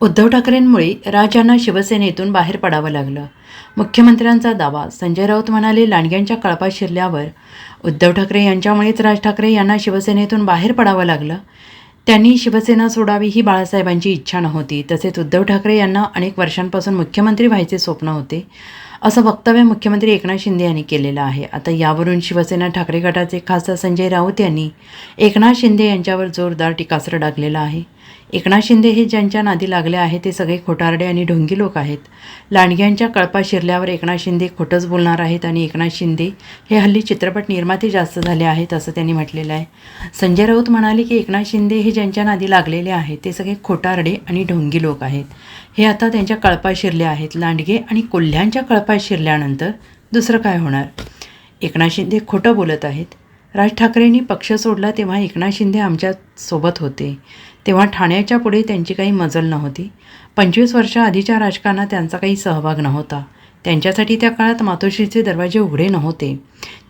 उद्धव ठाकरेंमुळे राज यांना शिवसेनेतून बाहेर पडावं लागलं. मुख्यमंत्र्यांचा दावा संजय राऊत म्हणाले लांडग्यांच्या कळपात शिरल्यावर उद्धव ठाकरे यांच्यामुळेच राज ठाकरे यांना शिवसेनेतून बाहेर पडावं लागलं. त्यांनी शिवसेना सोडावी ही बाळासाहेबांची इच्छा नव्हती. तसेच उद्धव ठाकरे यांना अनेक वर्षांपासून मुख्यमंत्री व्हायचे स्वप्न होते. असं वक्तव्य मुख्यमंत्री एकनाथ शिंदे यांनी केलेलं आहे. आता यावरून शिवसेना ठाकरे गटाचे खासदार संजय राऊत यांनी एकनाथ शिंदे यांच्यावर जोरदार टीकास्त्र डागलेलं आहे. एकनाथ शिंदे हे ज्यांच्या नादी लागले आहे ते सगळे खोटारडे आणि ढोंगी लोक आहेत. लांडग्यांच्या कळपा शिरल्यावर एकनाथ शिंदे खोटंच बोलणार आहेत आणि एकनाथ शिंदे हे हल्ली चित्रपट निर्माते जास्त झाले आहेत असं त्यांनी म्हटलेलं आहे. संजय राऊत म्हणाले की एकनाथ शिंदे हे ज्यांच्या नादी लागलेले आहेत ते सगळे खोटारडे आणि ढोंगी लोक आहेत. हे आता त्यांच्या कळपात शिरले आहेत. लांडगे आणि कोल्ह्यांच्या कळपात शिरल्यानंतर दुसरं काय होणार? एकनाथ शिंदे खोटं बोलत आहेत. राज ठाकरेंनी पक्ष सोडला तेव्हा एकनाथ शिंदे आमच्यासोबत होते. तेव्हा ठाण्याच्या पुढे त्यांची काही मजल नव्हती. पंचवीस वर्षा आधीच्या राजकारणात त्यांचा काही सहभाग नव्हता. त्यांच्यासाठी त्या काळात मातोश्रीचे दरवाजे उघडे नव्हते.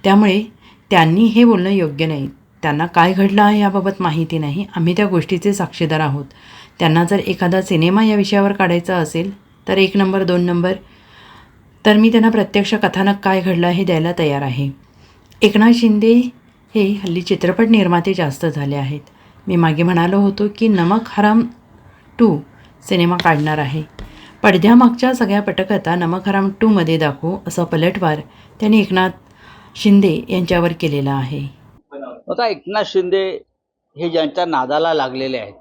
त्यामुळे त्यांनी हे बोलणं योग्य नाही. त्यांना काय घडलं आहे याबाबत माहिती नाही. आम्ही त्या गोष्टीचे साक्षीदार आहोत. त्यांना जर एखादा सिनेमा या विषयावर काढायचा असेल तर एक नंबर दोन नंबर तर मी त्यांना प्रत्यक्ष कथानक काय घडलं हे द्यायला तयार आहे. एकनाथ शिंदे हे हल्ली चित्रपट निर्माते जास्त झाले आहेत. मी मागे म्हणालो होतो की नमक हराम टू सिनेमा काढणार आहे. पडद्यामागच्या सगळ्या पटकथा नमक हराम टूमध्ये दाखवू असा पलटवार त्यांनी एकनाथ शिंदे यांच्यावर केलेला आहे. आता एकनाथ शिंदे हे ज्यांच्या नादाला लागलेले आहेत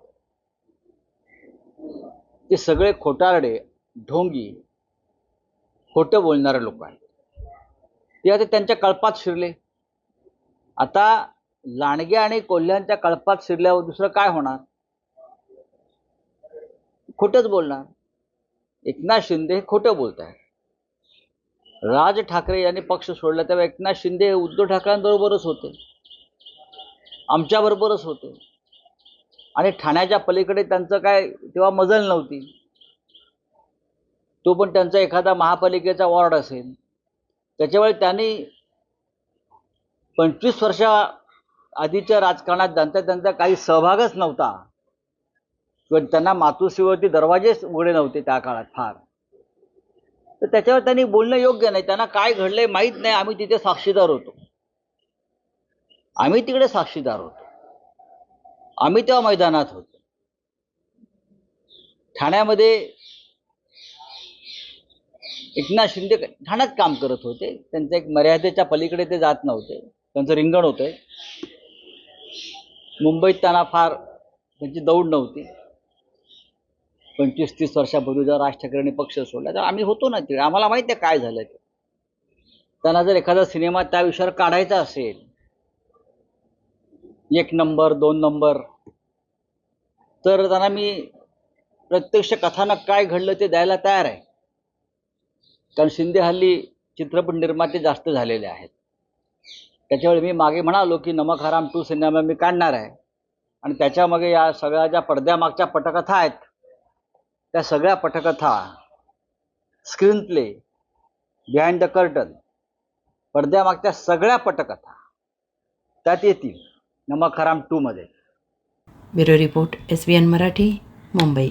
ते सगळे खोटारडे ढोंगी खोटं बोलणारे लोक आहेत. ते आता त्यांच्या कळपात शिरले. आता लांडगे आणि कोल्ह्यांच्या कळपात शिरल्यावर दुसरं काय होणार? खोटंच बोलणार. एकनाथ शिंदे हे खोटं बोलत आहेत. राज ठाकरे यांनी पक्ष सोडला तेव्हा एकनाथ शिंदे हे उद्धव ठाकरेंबरोबरच होते. आमच्याबरोबरच होते. आणि ठाण्याच्या पलीकडे त्यांचं काय तेव्हा मजल नव्हती. तो पण त्यांचा एखादा महापालिकेचा वॉर्ड असेल. त्याच्यामुळे त्यांनी पंचवीस वर्षा आधीच्या राजकारणात त्यांचा त्यांचा काही सहभागच नव्हता. किंवा त्यांना मातोश्रीवरती दरवाजेच उघडे नव्हते त्या काळात फार. तर त्याच्यावर त्यांनी बोलणं योग्य नाही. त्यांना काय घडलंय माहीत नाही. आम्ही तिथे साक्षीदार होतो. आम्ही तिकडे साक्षीदार होतो. आम्ही तेव्हा मैदानात होतो. ठाण्यामध्ये एकनाथ शिंदे ठाण्यात काम करत होते. त्यांच्या एक मर्यादेच्या पलीकडे ते जात नव्हते. त्यांचं रिंगण होतं मुंबईत त्यांना फार त्यांची दौड नव्हती. पंचवीस तीस वर्षापूर्वी जर राज ठाकरेंनी पक्ष सोडला तर आम्ही होतो ना तिकडे. आम्हाला माहिती आहे काय झालं ते. त्यांना जर एखादा सिनेमा त्या विषयावर काढायचा असेल एक नंबर दोन नंबर तर त्यांना मी प्रत्यक्ष कथानक काय घडलं ते द्यायला तयार आहे. कारण शिंदे हल्ली चित्रपट निर्माते जास्त झालेले आहेत. त्याच्यावेळी मी मागे म्हणालो की नमक हराम टू सिनेमा मी काढणार आहे. आणि त्याच्यामागे या सगळ्या ज्या पडद्यामागच्या पटकथा आहेत त्या सगळ्या पटकथा screenplay behind the curtain पडद्यामागच्या सगळ्या पटकथा त्यात येतील नमक हराम टूमध्ये bureau report S B N Marathi Mumbai.